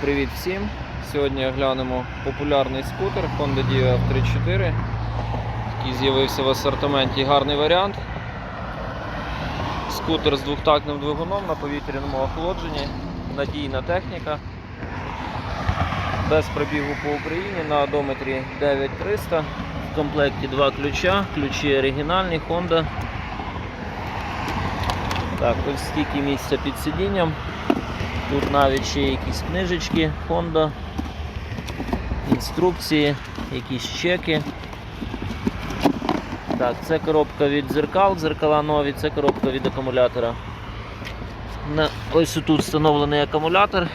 Привіт всім! Сьогодні оглянемо популярний скутер Honda Dio F34, який з'явився в асортименті гарний варіант. Скутер з двохтактним двигуном на повітряному охолодженні, надійна техніка. Без пробігу по Україні на одометрі 9300. В комплекті два ключа, ключі оригінальні Honda. Так, ось стільки місця під сидінням. Тут навіть ще якісь книжечки Honda, інструкції, якісь чеки. Так, це коробка від дзеркал, дзеркала нові, це коробка від акумулятора. На, ось тут встановлений акумулятор.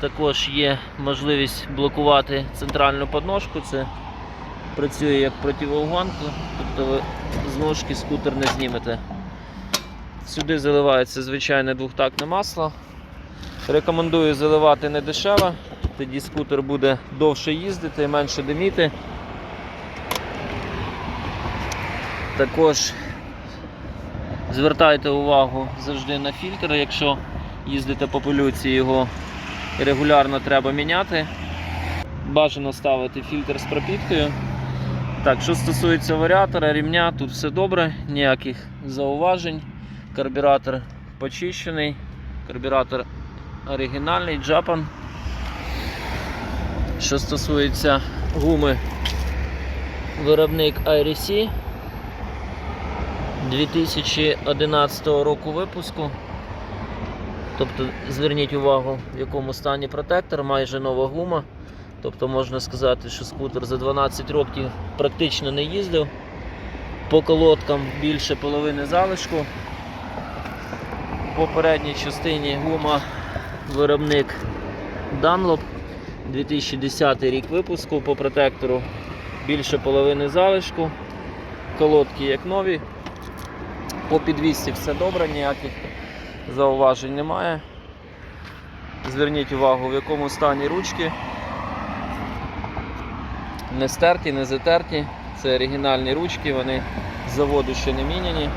Також є можливість блокувати центральну подножку. Це працює як противоугонка, тобто ви з ножки скутер не знімете. Сюди заливається звичайне двохтактне масло. Рекомендую заливати не дешево, тоді скутер буде довше їздити, менше диміти. Також звертайте увагу завжди на фільтр, якщо їздите по полюці, його регулярно треба міняти. Бажано ставити фільтр з пропіткою. Так, що стосується варіатора, рівня, тут все добре, ніяких зауважень. Карбюратор почищений, карбюратор оригінальний Japan. Що стосується гуми, виробник IRC 2011 року випуску. Тобто зверніть увагу, в якому стані протектор, майже нова гума. Тобто можна сказати, що скутер за 12 років практично не їздив. По колодкам більше половини залишку. В попередній частині гума виробник Dunlop 2010 рік випуску по протектору більше половини залишку. Колодки як нові. По підвісці все добре, ніяких зауважень немає. Зверніть увагу, в якому стані ручки. Не стерті, не затерті. Це оригінальні ручки, вони заводу ще не міняні.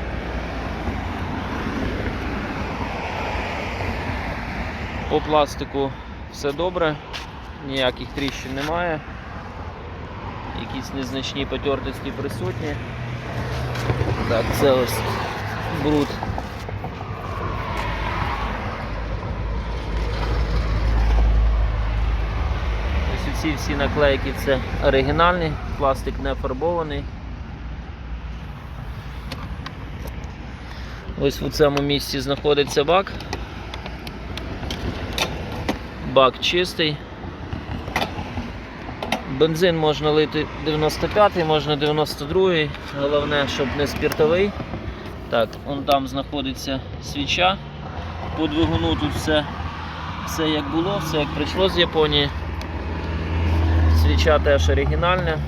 По пластику все добре, ніяких тріщин немає. Якісь незначні потертості присутні. Так, це ось бруд. Ось ці всі наклейки це оригінальні, пластик не фарбований. Ось в цьому місці знаходиться бак. Бак чистий. Бензин можна лити 95-й, можна 92-й, головне, щоб не спіртовий. Так, он там знаходиться свіча. По двигуну тут все, все як було, все як прийшло з Японії. Свіча теж оригінальна.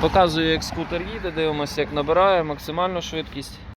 Показую, як скутер їде, дивимося, як набирає максимальну швидкість.